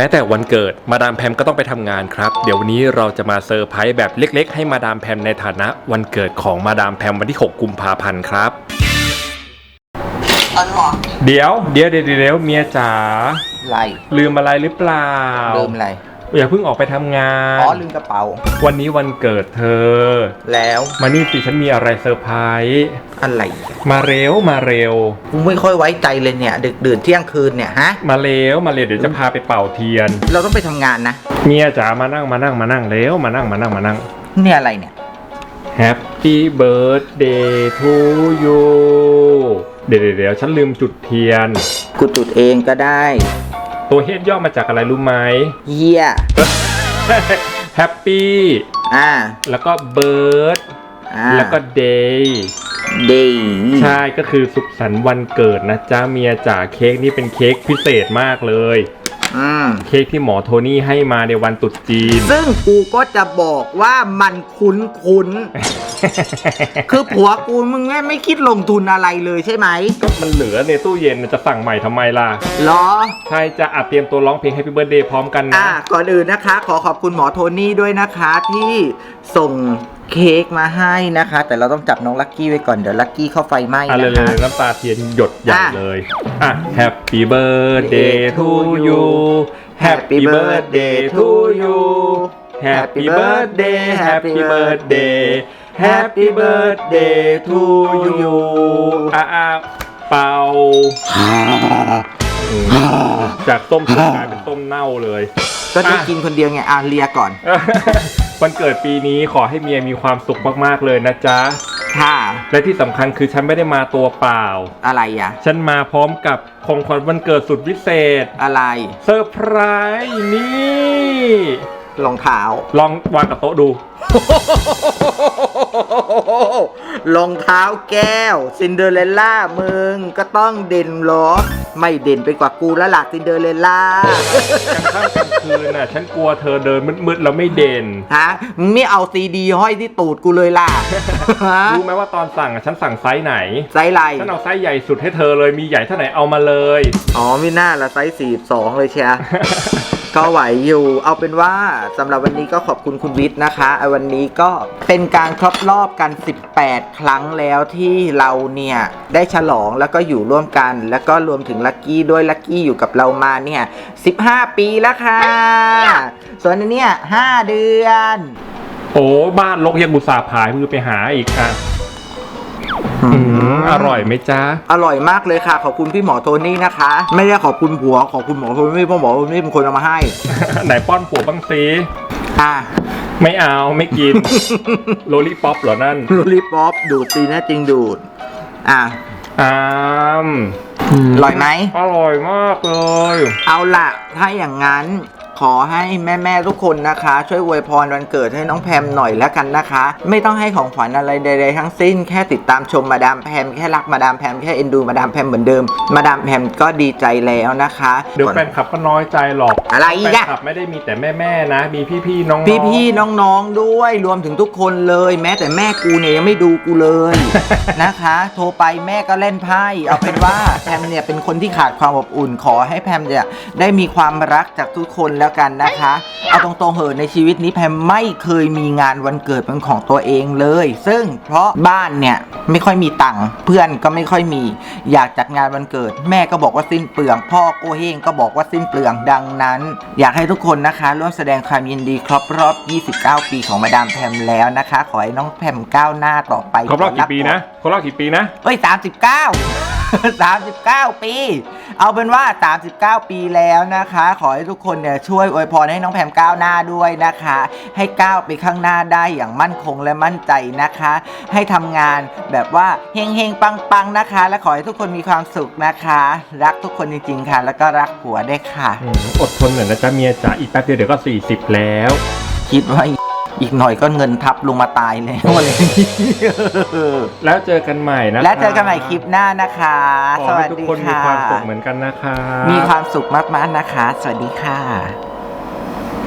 แม้แต่วันเกิดมาดามแพมก็ต้องไปทำงานครับ เดี๋ยววันนี้เราจะมาเซอร์ไพรส์แบบเล็ก ๆ ให้มาดามแพมในฐานะวันเกิดของมาดามแพมวันที่ 6 กุมภาพันธ์ครับตอนหมอเดี๋ยวเดี๋ยวเดี๋ยวเดี๋ยวเมียจ๋าไรลืมอะไรหรือเปล่าลืมอะไร อย่าเพิ่งออกไปทำงาน อ๋อลืมกระเป๋า วันนี้วันเกิดเธอ แล้วมานี่สิฉันมีอะไรเซอร์ไพรส์อะไรมาเร็วมาเร็ว กูไม่ค่อยไว้ใจเลยเนี่ย ดึกดื่นเที่ยงคืนเนี่ยฮะ มาเร็วมาเร็วเดี๋ยวจะพาไปเป่าเทียน เราต้องไปทำงานนะ เมียจ๋ามานั่งมานั่งมานั่งเร็วมานั่งมานั่งมานั่ง เนี่ยอะไรเนี่ย Happy birthday to you เดี๋ยวเดี๋ยวเดี๋ยวฉันลืมจุดเทียน กูจุดเองก็ได้ ตัวเฮดย่อมาจากอะไรรู้ไหมเยี่ย Happy อ่า แล้วก็ bird อ่าแล้วก็ day เดย์ใช่ก็คือสุขสันต์วันเกิดนะจ๊ะเมียจ๋าเค้กนี่เป็นเค้กพิเศษมากเลย อืม เค้กที่หมอโทนี่ให้มาในวันตรุษจีน ซึ่งกูก็จะบอกว่ามันคุ้นคุ้นๆ คือผัวกูมึงแม่ไม่คิดลงทุนอะไรเลยใช่ไหมก็มันเหลือในตู้เย็นน่ะจะสั่งใหม่ทำไมล่ะเหรอใช่จะอัดเตรียมตัวร้องเพลง Happy Birthday พร้อมกันนะ อะก่อนอื่นนะคะ ขอขอบคุณหมอโทนี่ด้วยนะคะที่ส่งเค้กมาให้นะคะ แต่เราต้องจับน้องลักกี้ไว้ก่อนเดี๋ยวลักกี้เข้าไฟไหม้อะเลนะยเลคะยน้ำตาเทียนหยดใหญ่อะเลยอะ Happy Birthday to you Happy Birthday to you Happy Birthday Happy Birthday Happy Birthday to you อะอะเป่าอืมจากต้มสุกกลายเป็นต้มเน่าเลย ก็จะอะกินคนเดียวไงอะเลียก่อน วันเกิดปีนี้ขอให้เมียมีความสุขมากๆเลยนะจ๊ะ ค่ะ และที่สำคัญคือฉันไม่ได้มาตัวเปล่า อะไรอะ ฉันมาพร้อมกับของขวัญวันเกิดสุดพิเศษ อะไร เซอร์ไพรส์นี่ รองเท้าลองวางกับโต๊ะดู รองเท้าแก้ว ซินเดอเรลล่ามึงก็ต้องเด่นเหรอ ไม่เด่นไปกว่ากูแล้วล่ะซินเดอเรลล่ากลางค่ำกลางคืนน่ะ ฉันกลัวเธอเดินมืดๆแล้วไม่เด่น ฮะมึงไม่เอาซีดีห้อยที่ตูดกูเลยล่ะฮะรู้ไหมว่าตอนสั่งอะฉันสั่งไซส์ไหน ไซส์อะไรฉันเอาไซส์ใหญ่สุดให้เธอเลยมีใหญ่เท่าไหนเอามาเลย อ๋อไม่น่าละไซส์สี่สองเลยเชีย ก็ไหวอยู่ เอาเป็นว่าสำหรับวันนี้ก็ขอบคุณคุณวิทย์นะคะเอาวันนี้ก็เป็นการครบรอบกัน 18 ครั้งแล้วที่เราเนี่ย ได้ฉลองแล้วก็อยู่ร่วมกัน แล้วก็รวมถึงลักกี้ด้วยลักกี้อยู่กับเรามาเนี่ย 15 ปีแล้วค่ะ ส่วนอันเนี้ย5เดือน โอ้บ้านลกยังบุษาห์ผายมือไปหาอีกอะ อืมอร่อยไหมจ๊ะ อร่อยมากเลยค่ะ ขอบคุณพี่หมอโทนี่นะคะ ไม่ได้ขอบคุณผัวขอบคุณหมอโทนี่เพราะหมอโทนี่เป็นคนเอามาให้ ไหนป้อนผัวบ้างสิอะไม่เอาไม่กิน โลลี่ป๊อปเหรอนั่นลูลิป๊อปดูดตีนะจริงดูด อะอ้ามอร่อยไหม อร่อยมากเลย เอาล่ะ ถ้าอย่างนั้น ขอให้แม่ ๆ ทุกคนนะคะ ช่วยอวยพรวันเกิดให้น้องแพมหน่อยแล้วกันนะคะ ไม่ต้องให้ของขวัญอะไรใดๆทั้งสิ้น แค่ติดตามชมมาดามแพมแค่รักมาดามแพมแค่เอ็นดูมาดามแพมเหมือนเดิม มาดามแพมก็ดีใจแล้วนะคะเดี๋ยวแฟนคลับก็น้อยใจหรอกอะไรอีกแฟอะ นคลับไม่ได้มีแต่แม่ๆนะ มีพี่ๆน้องๆ พี่ๆน้องๆด้วยรวมถึงทุกคนเลย แม้แต่แม่กูเนี่ยยังไม่ดูกูเลย นะคะ โทรไปแม่ก็เล่นไพ่เอาเป็นว่า แพมเนี่ยเป็นคนที่ขาดความอบอุ่นขอให้แพมเนี่ยได้มีความรักจากทุกคนแล้วกันนะคะ เอาตรงๆเหอะในชีวิตนี้แพมไม่เคยมีงานวันเกิดเป็นของตัวเองเลย ซึ่งเพราะบ้านเนี่ยไม่ค่อยมีตังค์เพื่อนก็ไม่ค่อยมี อยากจัดงานวันเกิด แม่ก็บอกว่าสิ้นเปลือง พ่อโกเฮงก็บอกว่าสิ้นเปลืองดังนั้น อยากให้ทุกคนนะคะร่วมแสดงความยินดีครบรอบ 29 ปีของมาดามแพมแล้วนะคะ ขอให้น้องแพมก้าวหน้าต่อไปครบรอบกี่ปีนะครบรอบกี่ปีนะเอ้ย39 39 ปี เอาเป็นว่า 39 ปีแล้วนะคะ ขอให้ทุกคนเนี่ยช่วยอวยพรให้น้องแพมก้าวหน้าด้วยนะคะ ให้ก้าวไปข้างหน้าได้อย่างมั่นคงและมั่นใจนะคะ ให้ทำงานแบบว่าเฮงเฮงปังปังๆนะคะ และขอให้ทุกคนมีความสุขนะคะ รักทุกคนจริงๆค่ะ แล้วก็รักผัวด้วยค่ะ อืมอดทนหน่อยนะจ๊ะเมียจ๋าอีกแป๊บเดียวเดี๋ยวก็ 40 แล้ว คิดว่า อีกหน่อยก็เงินทับลงมาตายแล้วอะไรอย่างนี้แล้วเจอกันใหม่นะคะและเจอกันใหม่คลิปหน้านะคะ ขอสวัให้สทุกดีคนมีค่ะ ความสุขเหมือนกันนะคะ มีความสุขมากๆนะคะ สวัสดีค่ะ